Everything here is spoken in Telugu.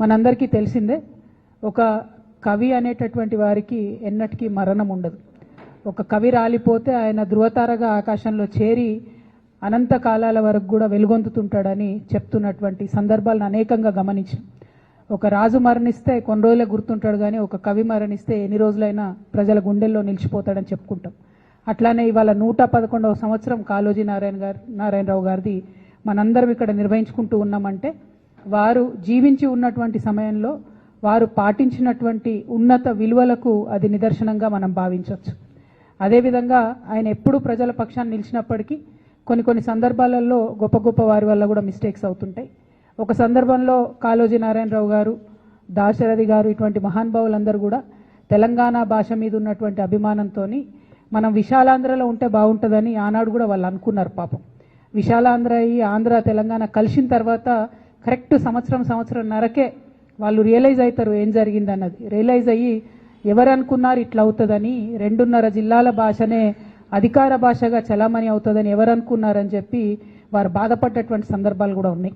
మనందరికీ తెలిసిందే ఒక కవి అనేటటువంటి వారికి ఎన్నటికీ మరణం ఉండదు. ఒక కవి రాలిపోతే ఆయన ధృవతారగా ఆకాశంలో చేరి అనంత కాలాల వరకు కూడా వెలుగొందుతుంటాడని చెప్తున్నటువంటి సందర్భాలను అనేకంగా గమనించాం. ఒక రాజు మరణిస్తే కొన్ని రోజులే గుర్తుంటాడు కానీ ఒక కవి మరణిస్తే ఎన్ని రోజులైనా ప్రజల గుండెల్లో నిలిచిపోతాడని చెప్పుకుంటాం. అట్లానే ఇవాళ నూట పదకొండవ సంవత్సరం కాళోజీ నారాయణ గారు నారాయణరావు గారిది మనందరం ఇక్కడ నిర్వహించుకుంటూ ఉన్నామంటే వారు జీవించి ఉన్నటువంటి సమయంలో వారు పాటించినటువంటి ఉన్నత విలువలకు అది నిదర్శనంగా మనం భావించవచ్చు. అదేవిధంగా ఆయన ఎప్పుడూ ప్రజల పక్షాన్ని నిలిచినప్పటికీ కొన్ని కొన్ని సందర్భాలలో గొప్ప గొప్ప వారి వల్ల కూడా మిస్టేక్స్ అవుతుంటాయి. ఒక సందర్భంలో కాళోజీ నారాయణరావు గారు దాశరథి గారు ఇటువంటి మహానుభావులందరూ కూడా తెలంగాణ భాష మీద ఉన్నటువంటి అభిమానంతో మనం విశాలాంధ్రలో ఉంటే బాగుంటుందని ఆనాడు కూడా వాళ్ళు అనుకున్నారు పాపం. విశాలాంధ్ర అయ్యి ఆంధ్ర తెలంగాణ కలిసిన తర్వాత కరెక్ట్ సంవత్సరం సంవత్సరం నరకే వాళ్ళు రియలైజ్ అవుతారు ఏం జరిగిందన్నది. రియలైజ్ అయ్యి ఎవరు అనుకున్నారు ఇట్లా అవుతుందని రెండున్నర జిల్లాల భాషనే అధికార భాషగా చలామణి అవుతుందని ఎవరు అనుకున్నారని చెప్పి వారు బాధపడ్డటువంటి సందర్భాలు కూడా ఉన్నాయి.